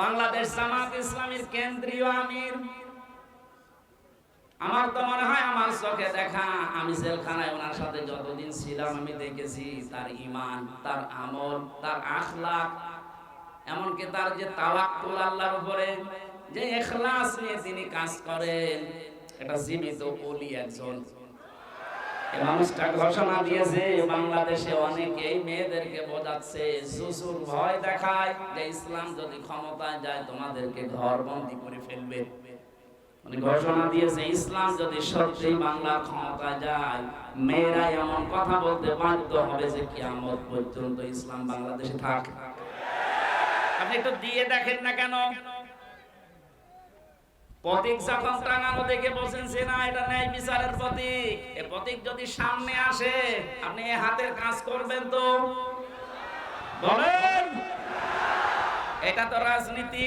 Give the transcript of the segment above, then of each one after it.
বাংলাদেশ জামাত ইসলামীর কেন্দ্রীয় আমির। আমার তো মনে হয় আমার চোখে দেখা, আমি জেলখানায় ওনার সাথে যতদিন ছিলাম, আমি দেখেছি তার ইমান তার আমল, তার আখলাক, এমনকি তার যে তাওয়াক্কুল আল্লাহর উপরে যে ইখলাস নিয়ে তিনি কাজ করেন, এটা জীবিত ওলি একজন। মানুষটা ঘোষণা দিয়েছে, বাংলাদেশে মেয়েদেরকে বোঝাচ্ছে সুসুর ভয় দেখায় যে ইসলাম যদি ক্ষমতায় যায়, তোমাদেরকে ঘর বন্দি করে ফেলবে। ঘোষণা দিয়েছে, ইসলাম যদি সত্যি বাংলার ক্ষমতায় যায়, মেয়েরা এমন কথা বলতে বাধ্য হবে যে কিয়ামত পর্যন্ত ইসলাম বাংলাদেশে থাক। আপনি একটু দিয়ে দেখেন না কেন? টাঙানো দেখে বলছেন যে না, এটা ন্যায় বিচারের এ যদি সামনে আসে, আপনি হাতের কাজ করবেন তো? বলেন! এটা তো রাজনীতি।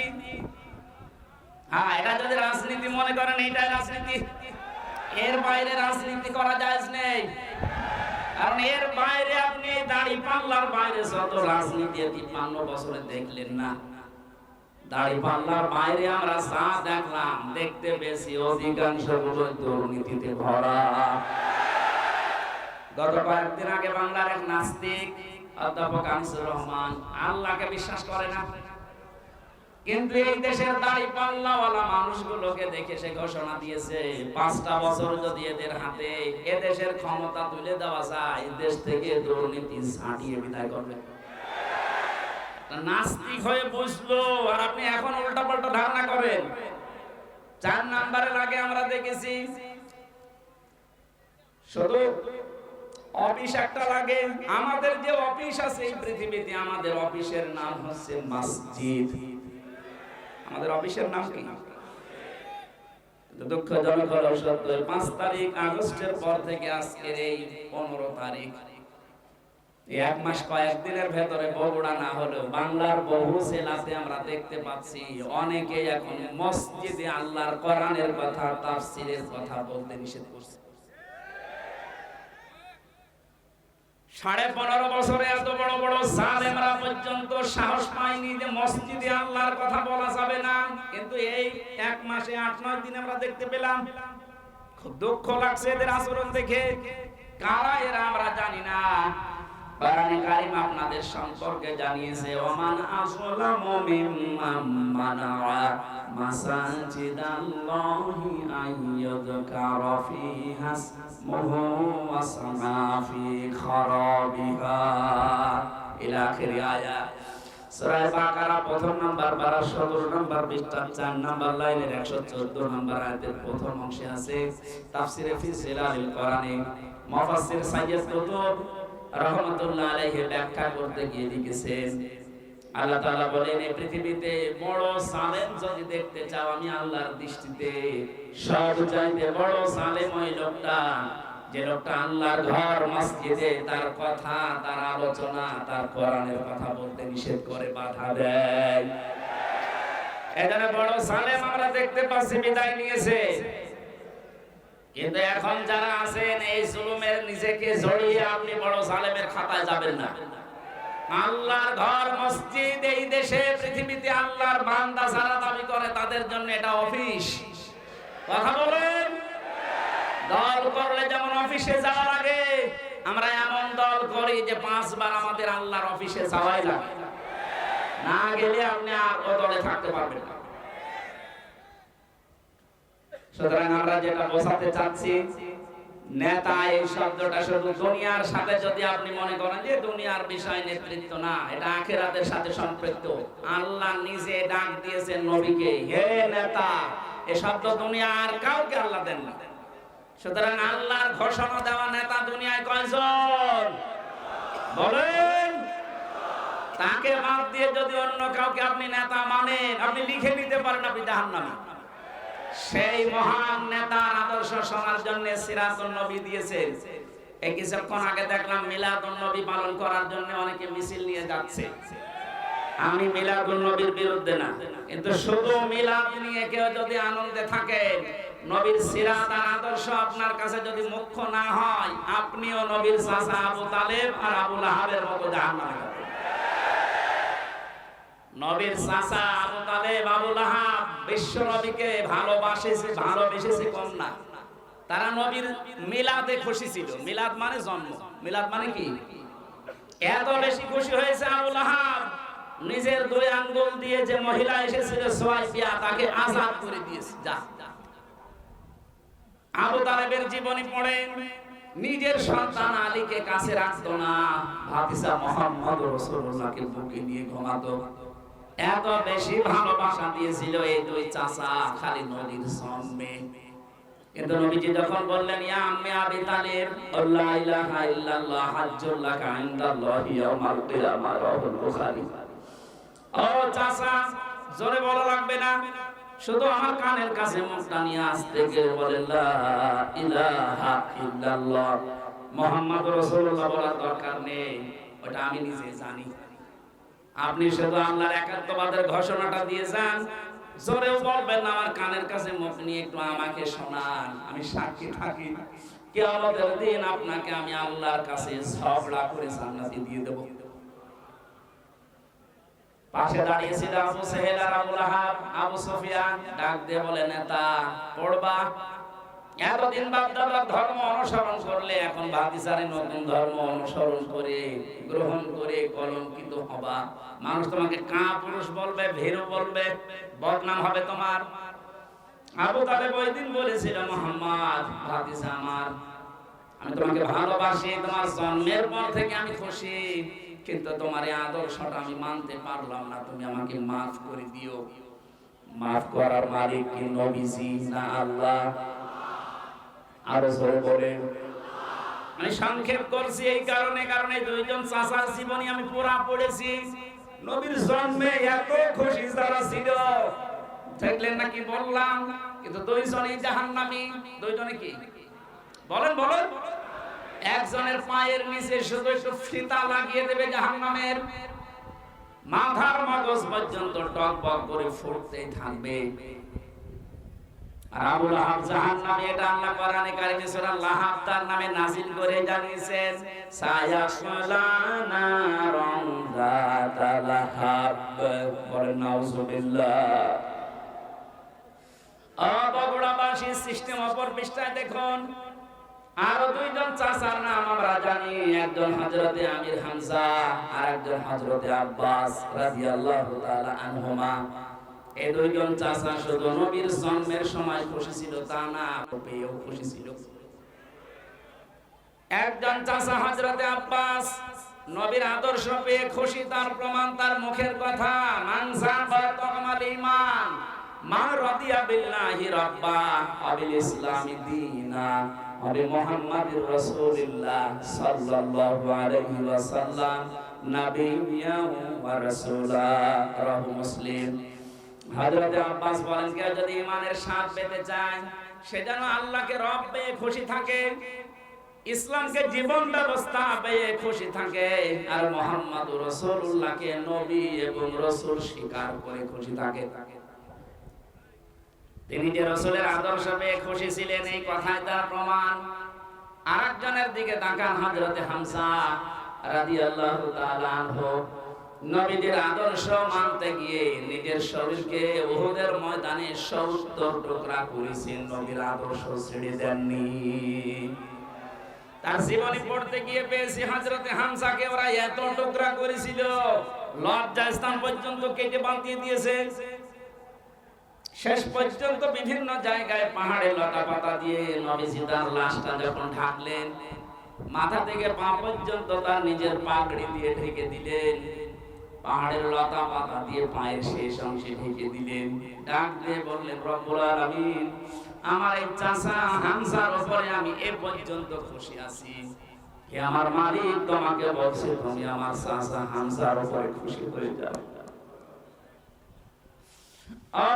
হ্যাঁ এটা যদি রাজনীতি মনে করেন, এটাই রাজনীতি। এর বাইরে রাজনীতি করা যায় নেই। কারণ এর বাইরে আপনি দাড়ি পাল্লার বাইরে যত রাজনীতি তিপ্পান্ন বছরে দেখলেন না। দাড়ি পাল্লার বাইরে আমরা যা দেখলাম, দেখতে বেশি অধিকাংশগুলো দুর্নীতিতে ভরা। গত কয়েকদিন আগে বাংলার এক নাস্তিক, অধ্যাপক আনিসুর রহমান, আল্লাহকে বিশ্বাস করে না। কিন্তু এই দেশের দাড়ি পাল্লাওয়ালা মানুষগুলোকে দেখে সে ঘোষণা দিয়েছে, পাঁচটা বছর যদি এদের হাতে এ দেশের ক্ষমতা তুলে দেওয়া যায়, দেশ থেকে দুর্নীতি ছাড়িয়ে বিদায় করবে। নাস্তিক হয়ে আর আপনি এখন উল্টা পাল্টা ধারণা করেন। চার নাম্বারের আগে আমরা দেখেছি, শুধু অফিস একটা লাগে, আমাদের যে অফিস আছে এই পৃথিবীতে আমাদের অফিসের নাম হচ্ছে মসজিদ। আমাদের অফিসের নাম কি? দুঃখজনক হলো সত্য পাঁচ তারিখ আগস্টের পর থেকে আজকের এই পনেরো তারিখ। এক মাস কয়েকদিনের ভেতরে বগুড়া না হলেও বাংলার বহু জেলাতে আমরা দেখতে পাচ্ছি, অনেকে এখন মসজিদে আল্লাহর কোরআনের কথা, তাফসিরের কথা বলতে নিষেধ করছে। সাড়ে পনেরো বছরে এত বড় বড় জালেমরা পর্যন্ত সাহস পায়নি যে মসজিদে আল্লাহর কথা বলা যাবে না। কিন্তু এই এক মাসে আট, নয় দিন আমরা দেখতে পেলাম, খুব দুঃখ লাগছে এদের আচরণ দেখে। কারা এরা আমরা জানি না। কোরআনে কারীম আপনাদের সম্পর্কে জানিয়েছে, ওমান আসলামু মিম্মান মানাআ মাসাজিদাল্লাহি আইয়ুযকারা ফিহা ইসমুহু ওয়া সামা ফি খারাবিহা। ইলা আখির আয়াত সূরা বাকারা প্রথম নাম্বার 12 17 নাম্বার পৃষ্ঠা 4 নাম্বার লাইনের 114 নাম্বার আয়াতের প্রথম অংশে আছে, তাফসিরে ফি কোরআনে। মুফাসসির সাইয়্যিদ কুতুব। রহমতুল্লাহ আলাইহি ব্যাখ্যা করতে গিয়ে লিখেছেন, আল্লাহ তাআলা বলেন এই পৃথিবীতে বড় সালেম যদি দেখতে চাও, আমি আল্লাহর দৃষ্টিতে সব চাইতে বড় সালেম ওই লোকটা। যে লোকটা আল্লাহর ঘর, মসজিদে তার কথা, তার আলোচনা, তার কোরআনের কথা বলতে নিষেধ করে বাধা দেয়। এখানে বড় সালেম আমরা দেখতে পাচ্ছি, বিদায় নিয়েছে। কিন্তু এখন যারা আছেন, এই জুলুমের নিজেকে জড়িয়ে আপনি বড় সালেমের খাতায় যাবেন না। আল্লাহর ঘর, মসজিদ, এই দেশে, পৃথিবীতে আল্লাহর বান্দা যারা দাবি করে, তাদের জন্য এটা অফিস। কথা বলেন? দল করলে যেমন অফিসে যাওয়ার আগে, আমরা এমন দল করি যে পাঁচবার আমাদের আল্লাহর অফিসে যাওয়াই লাগে। না গেলে আপনি আর ও দলে থাকতে পারবেন না। সুতরাং আমরা যেটা বোঝাতে চাচ্ছি, নেতা এই শব্দটা শুধু দুনিয়ার সাথে যদি আপনি মনে করেন যে দুনিয়ার বিষয় নেতৃত্ব না, এটা আখেরাতের সাথে সম্পৃক্ত। আল্লাহ নিজে ডাক দিয়েছেন নবীকে, হে নেতা এই শব্দ দুনিয়ার কাউকে আল্লাহ দেন না। সুতরাং আল্লাহর ঘোষণা দেওয়া নেতা দুনিয়ায় কয়জন? বলেন। তাকে বাদ দিয়ে যদি অন্য কাউকে আপনি নেতা মানেন, আপনি লিখে নিতে পারেন আপনি জাহান্নামী। সেই মহান নেতার আদর্শ শোনার জন্য সিরাতুল নবী দিয়েছেন এই কিছুক্ষণ আগে দেখলাম মিলাদুল নবী পালন করার জন্য অনেকে মিছিল নিয়ে যাচ্ছে। আমি মিলাদুল নবীর বিরুদ্ধে না, কিন্তু শুধু মিলাদ নিয়ে কেউ যদি আনন্দে থাকে, নবীর সিরাত আর আদর্শ আপনার কাছে যদি মুখ্য না হয়, আপনিও নবীর চাচা আবু তালেব আর আবু লাহাবের মতো জাহান্নামে যাবেন। নবীর চাচা আবু তালেব আবুল আহাব বিশ্ব নবীকে ভালোবাসেছে, ভালোবেসেছে কম না। তারা নবীর মিলাদে খুশি ছিল। মিলাদ মানে জন্ম। মিলাদ মানে কি? এত বেশি খুশি হয়েছে আবুল আহাব নিজের দুই আঙ্গুল দিয়ে যে মহিলা এসেছিল সোয়াইফিয়া তাকে আজাদ করে দিয়েছে। যা। আবু তালেবের জীবনী পড়ে, নিজের সন্তান আলীকে কাছে রাখতো না ভাতিসা মোহাম্মদ রসুল্লাহকে বুকে নিয়ে ঘুমাতো। এত বেশি ভালোবাসা দিয়েছিল এই দুই চাচা খালি নদীর সঙ্গে। কিন্তু নবীজি যখন বললেন, ইয়া আম্মে আবি তালিব আল্লাহ ইলাহা ইল্লাল্লাহ হাজ্জুল লাকা ইনদাল্লাহি ইয়াউমাল কিয়ামা রাহুল বুখারী। ও চাচা, জোরে বলা লাগবে না। শুধু আমার কানের কাছে মুখটা নিয়ে আসতে গিয়ে বলেন লা ইলাহা ইল্লাল্লাহ মুহাম্মদ রাসূলুল্লাহ বলার দরকার নেই। ওটা আমি নিজে জানি। আপনি শুধু আল্লাহর একাত্মবাদের ঘোষণাটা দিয়ে যান। জোরেও বলবেন, আমার কানের কাছে মুখ নিয়ে একটু আমাকে শোনান, আমি সাক্ষী থাকি। কিয়ামতের দিন আপনাকে আমি আল্লাহর কাছে ঝগড়া করে জান্নাতে দিয়ে দেব। পাশে দাঁড়িয়েছিল আবু সেহেল আর আবু লাহাব আবু সুফিয়ান ডাক দিয়ে বলে, নেতা, পড়বা। এতদিন বাপদাদার ধর্ম অনুসরণ করলে এখন ভাতিসারে নতুন ধর্ম অনুসরণ করে, গ্রহণ করে, কলঙ্কিত হবা। মানুষ তোমাকে কা পুরুষ বলবে, ভেরু বলবে, বদনাম হবে তোমার। আবু ওই দিন বলেছিল, মোহাম্মদ আমার, আমি তোমাকে ভালোবাসি, তোমার জন্মের পর থেকে আমি খুশি, কিন্তু তোমার এই আদর্শটা আমি মানতে পারলাম না, তুমি আমাকে মাফ করে দিও। মাফ করার মালিক কি নবীজি না আল্লাহ? আরও বলে আমি সংক্ষেপ করছি এই কারণে কারণে দুইজন চাচার জীবনী আমি পুরা পড়েছি। নবীর জন্মে এত খুশি যারা ছিল। দেখলেন নাকি বললাম? কিন্তু দুইজনই জাহান্নামী। দুইজনে কি? বলেন বলেন। একজনের পায়ের নিচে শুধু একটু ফিতা লাগিয়ে দেবে জাহান্নামের। মাথার মগজ পর্যন্ত টক বক করে ফুটতেই থাকবে। আর আবুল জাহান্নামে এটা আল্লাহ কোরআনে কারিমে সূরা লাহাব তার নামে নাজিল করে জানিয়েছেন সায়াসলা নারন যাতা লাহাব বলেন, নাউজুবিল্লাহ। অবগুড়াবাসী সিস্টেম অপর পৃষ্ঠায় দেখুন, আরও দুইজন চাচার নাম আমরা জানি, একজন হযরতে আমির হামজা আর একজন হযরতে আব্বাস রাদিয়াল্লাহু তাআলা আনহুমা। এই দুইজন চাচা শুধু নবীর জন্মের সময় খুশি ছিল, তা না পেয়েও খুশি ছিল। একজন চাচা হযরতে আব্বাস নবীর আদর্শ পেয়ে খুশি, তার প্রমাণ তার মুখের কথা। মানসা বা তকমাল ঈমান, মা রাদিয়া বিল্লাহি রাব্বা, আবিল ইসলামি দীনা, আবি মুহাম্মাদির রাসূলিল্লাহ সাল্লাল্লাহু আলাইহি ওয়াসাল্লাম, নাবিয়্যা ওয়া রাসূলা, রাহু মুসলিম। হযরত আব্বাস বলেন কেউ যদি ইমানের স্বাদ পেতে চায়, সে যেন আল্লাহকে রব পেয়ে খুশি থাকে, ইসলামকে জীবন ব্যবস্থা পেয়ে খুশি থাকে, আর মোহাম্মদ রসুল্লাহকে নবী এবং রসুল স্বীকার করে খুশি থাকে। তিনি যে রসুলের আদর্শ পেয়ে খুশি ছিলেন, এই কথায় তার প্রমাণ। আরেকজনের দিকে তাকান হযরতে হামসা রাদিয়াল্লাহু তাআলা আনহু। নবীদের আদর্শ মানতে গিয়ে নিজের শরীরকে উহুদের ময়দানে 70 টুকরা করেছেন নবীর আদর্শ ছেড়ে দেননি। তার জীবনী পড়তে গিয়ে পেয়েছি হযরতে হামসাকে ওরা এত টুকরা করেছিল, লজ্জা স্থান পর্যন্ত কেটে বাঁধিয়ে দিয়েছে। শেষ পর্যন্ত বিভিন্ন জায়গায় পাহাড়ে লতা পাতা দিয়ে নবীজি তার লাশটা যখন ঢাকলেন, মাথা থেকে পা পর্যন্ত তার নিজের পাগড়ি দিয়ে ঢেকে দিলেন। পাহাড়ের লতা পাতা দিয়ে পায়ের শেষ অংশে ঢেকে দিলেন। ডাক দিয়ে বললেন, রব্বুল আলামিন, আমার এই চাচা হামসার উপরে আমি এ পর্যন্ত খুশি আছি। হে আমার মালিক? তোমাকে বলছে, তুমি আমার চাচা হামসার উপরে খুশি হয়ে যাও।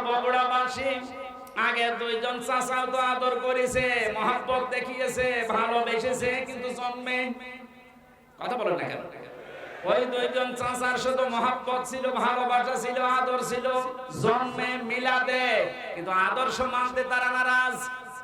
বগুড়াবাসী, আগে দুইজন চাচাও তো আদর করেছে, মহাব্বত দেখিয়েছে, ভালোবেসেছে, কিন্তু জন্মে কথা বলেন না কেন? ওই দুইজন চাচার শুধু মহাব্বত ছিল, ভালোবাসা ছিল, আদর ছিল। জন্মে মিলাদে। কিন্তু আদর্শ মানতে তারা নারাজ।